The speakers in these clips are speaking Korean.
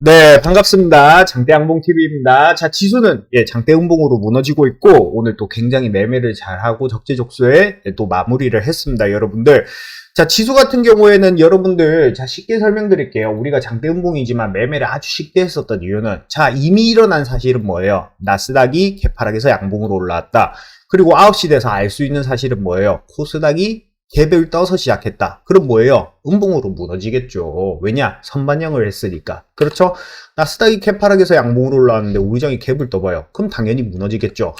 네, 반갑습니다. 장대양봉TV입니다. 자, 지수는, 예, 장대음봉으로 무너지고 있고, 오늘 또 굉장히 매매를 잘하고 적재적소에 예, 또 마무리를 했습니다, 여러분들. 자, 지수 같은 경우에는 여러분들, 자, 쉽게 설명드릴게요. 우리가 장대음봉이지만 매매를 아주 쉽게 했었던 이유는, 자, 이미 일어난 사실은 뭐예요? 나스닥이 개파락에서 양봉으로 올라왔다. 그리고 9시 돼서 알 수 있는 사실은 뭐예요? 코스닥이 갭을 떠서 시작했다. 그럼 뭐예요? 음봉으로 무너지겠죠. 왜냐? 선반영을 했으니까. 그렇죠? 나스닥이 캡하락에서 양봉으로 올라왔는데 우리장이 갭을 떠봐요. 그럼 당연히 무너지겠죠.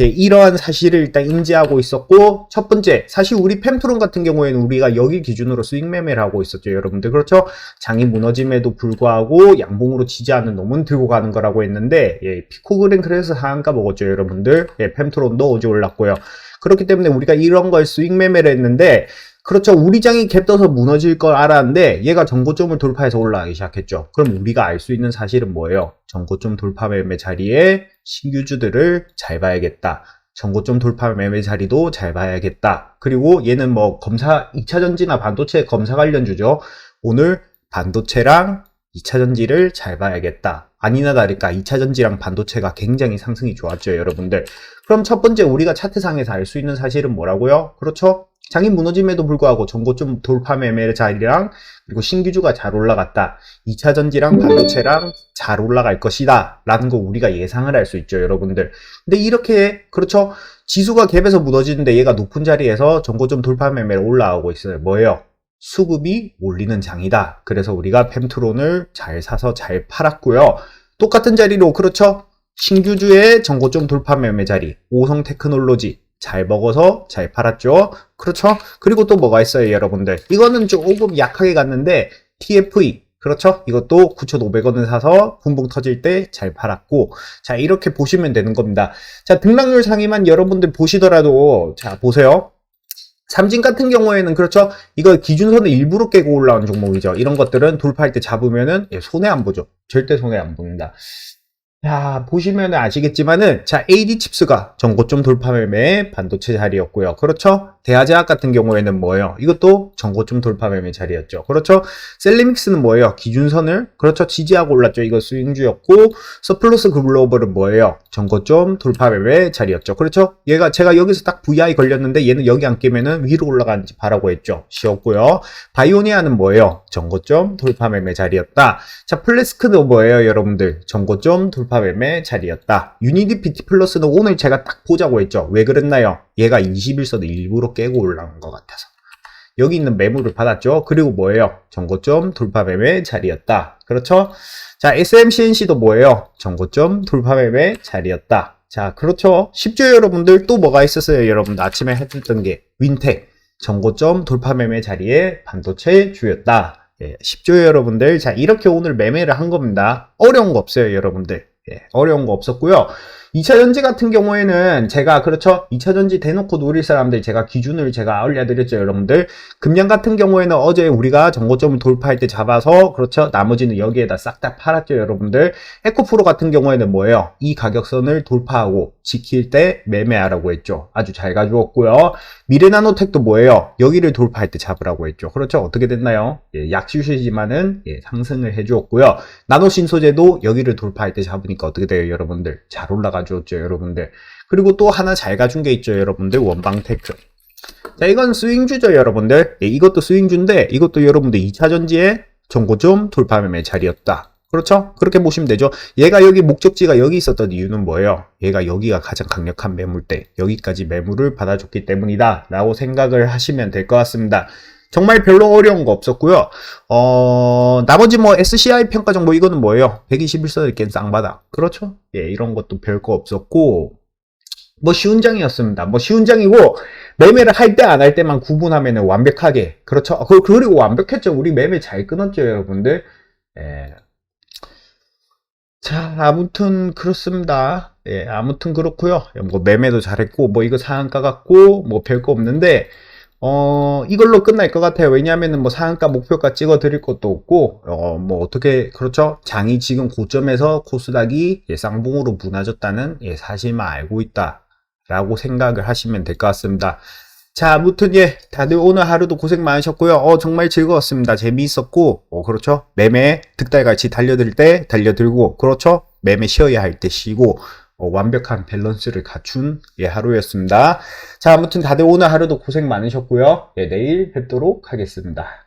예, 이러한 사실을 일단 인지하고 있었고 첫 번째 사실 우리 펜트론 같은 경우에는 우리가 여기 기준으로 스윙 매매를 하고 있었죠 여러분들 그렇죠 장이 무너짐에도 불구하고 양봉으로 지지하는 놈은 들고 가는 거라고 했는데 예, 피코그램 그래서 상한가 먹었죠 여러분들 예, 펜트론도 어제 올랐고요 그렇기 때문에 우리가 이런 걸 스윙 매매를 했는데 그렇죠. 우리 장이 갭 떠서 무너질 걸 알았는데 얘가 전고점을 돌파해서 올라가기 시작했죠. 그럼 우리가 알 수 있는 사실은 뭐예요? 전고점 돌파 매매 자리에 신규주들을 잘 봐야겠다. 전고점 돌파 매매 자리도 잘 봐야겠다. 그리고 얘는 뭐 검사 2차 전지나 반도체 검사 관련 주죠. 오늘 반도체랑 2차 전지를 잘 봐야겠다. 아니나 다를까 2차 전지랑 반도체가 굉장히 상승이 좋았죠, 여러분들. 그럼 첫 번째 우리가 차트상에서 알 수 있는 사실은 뭐라고요? 그렇죠? 장이 무너짐에도 불구하고 전고점 돌파 매매 자리랑 그리고 신규주가 잘 올라갔다. 2차 전지랑 반도체랑 잘 올라갈 것이다. 라는 거 우리가 예상을 할 수 있죠, 여러분들. 근데 이렇게 그렇죠? 지수가 갭에서 무너지는데 얘가 높은 자리에서 전고점 돌파 매매로 올라가고 있어요. 뭐예요? 수급이 몰리는 장이다. 그래서 우리가 펜트론을 잘 사서 잘 팔았고요. 똑같은 자리로 그렇죠? 신규주의 전고점 돌파 매매 자리, 오성 테크놀로지 잘 먹어서 잘 팔았죠. 그렇죠? 그리고 또 뭐가 있어요, 여러분들? 이거는 조금 약하게 갔는데 TFE 그렇죠? 이것도 9,500원을 사서 붕붕 터질 때 잘 팔았고 자 이렇게 보시면 되는 겁니다. 자 등락률 상위만 여러분들 보시더라도 자 보세요. 삼진 같은 경우에는 그렇죠. 이거 기준선을 일부러 깨고 올라온 종목이죠. 이런 것들은 돌파할 때 잡으면은 예, 손해 안 보죠. 절대 손해 안 봅니다. 자, 보시면 아시겠지만은, 자, AD칩스가 전고점 돌파 매매 반도체 자리였고요. 그렇죠? 대하제약 같은 경우에는 뭐예요? 이것도 전고점 돌파 매매 자리였죠. 그렇죠? 셀리믹스는 뭐예요? 기준선을, 그렇죠? 지지하고 올랐죠. 이거 스윙주였고, 서플러스 글로벌은 뭐예요? 전고점 돌파 매매 자리였죠. 그렇죠? 얘가, 제가 여기서 딱 VI 걸렸는데, 얘는 여기 안 깨면은 위로 올라가는지 바라고 했죠. 쉬었고요. 바이오니아는 뭐예요? 전고점 돌파 매매 자리였다. 자, 플래스크도 뭐예요, 여러분들? 전고점 돌파 매매 자리였다. 유니디 PT 플러스는 오늘 제가 딱 보자고 했죠. 왜 그랬나요? 얘가 21선을 일부러 깨고 올라온 것 같아서. 여기 있는 매물을 받았죠. 그리고 뭐예요? 전고점 돌파 매매 자리였다. 그렇죠? 자, SMCNC도 뭐예요? 전고점 돌파 매매 자리였다. 자, 그렇죠. 쉽죠, 여러분들? 또 뭐가 있었어요, 여러분들? 아침에 했던 게 윈텍. 전고점 돌파 매매 자리에 반도체 주였다. 예, 쉽죠, 여러분들? 자, 이렇게 오늘 매매를 한 겁니다. 어려운 거 없어요, 여러분들. 예, 어려운 거 없었고요. 2차 전지 같은 경우에는 제가 그렇죠. 2차 전지 대놓고 노릴 사람들 제가 기준을 제가 알려드렸죠 여러분들. 금량 같은 경우에는 어제 우리가 정고점을 돌파할 때 잡아서 그렇죠. 나머지는 여기에다 싹 다 팔았죠 여러분들. 에코프로 같은 경우에는 뭐예요? 이 가격선을 돌파하고 지킬 때 매매하라고 했죠. 아주 잘 가져왔고요. 미래나노텍도 뭐예요? 여기를 돌파할 때 잡으라고 했죠. 그렇죠? 어떻게 됐나요? 예, 약슈시지만은 예, 상승을 해주었고요. 나노신소재도 여기를 돌파할 때 잡으니까 어떻게 돼요 여러분들? 잘 올라가 가져왔죠, 여러분들. 그리고 또 하나 잘 가준 게 있죠, 여러분들. 원방테크. 자, 이건 스윙주죠, 여러분들. 예, 이것도 스윙주인데, 이것도 여러분들 2차 전지의 정고점 돌파 매매 자리였다. 그렇죠? 그렇게 보시면 되죠. 얘가 여기 목적지가 여기 있었던 이유는 뭐예요? 얘가 여기가 가장 강력한 매물대, 여기까지 매물을 받아줬기 때문이다. 라고 생각을 하시면 될 것 같습니다. 정말 별로 어려운 거 없었고요. 어, 나머지 뭐 SCI 평가 정보 이거는 뭐예요? 121선을 깬 쌍바닥. 그렇죠? 예, 이런 것도 별거 없었고, 뭐 쉬운 장이었습니다. 뭐 쉬운 장이고, 매매를 할 때 안 할 때만 구분하면 완벽하게. 그렇죠? 그, 그리고 완벽했죠. 우리 매매 잘 끊었죠, 여러분들. 예. 자, 아무튼 그렇습니다. 예, 아무튼 그렇고요. 뭐 매매도 잘했고, 뭐 이거 상한가 같고, 뭐 별거 없는데, 어, 이걸로 끝날 것 같아요. 왜냐하면 뭐 상한가 목표가 찍어 드릴 것도 없고, 어, 뭐 어떻게, 그렇죠? 장이 지금 고점에서 코스닥이 예, 쌍봉으로 무너졌다는 예, 사실만 알고 있다. 라고 생각을 하시면 될 것 같습니다. 자, 아무튼 예, 다들 오늘 하루도 고생 많으셨고요. 어, 정말 즐거웠습니다. 재미있었고, 어, 그렇죠. 매매 득달같이 달려들 때 달려들고, 그렇죠. 매매 쉬어야 할 때 쉬고, 어, 완벽한 밸런스를 갖춘 예, 하루였습니다. 자, 아무튼 다들 오늘 하루도 고생 많으셨고요. 예, 내일 뵙도록 하겠습니다.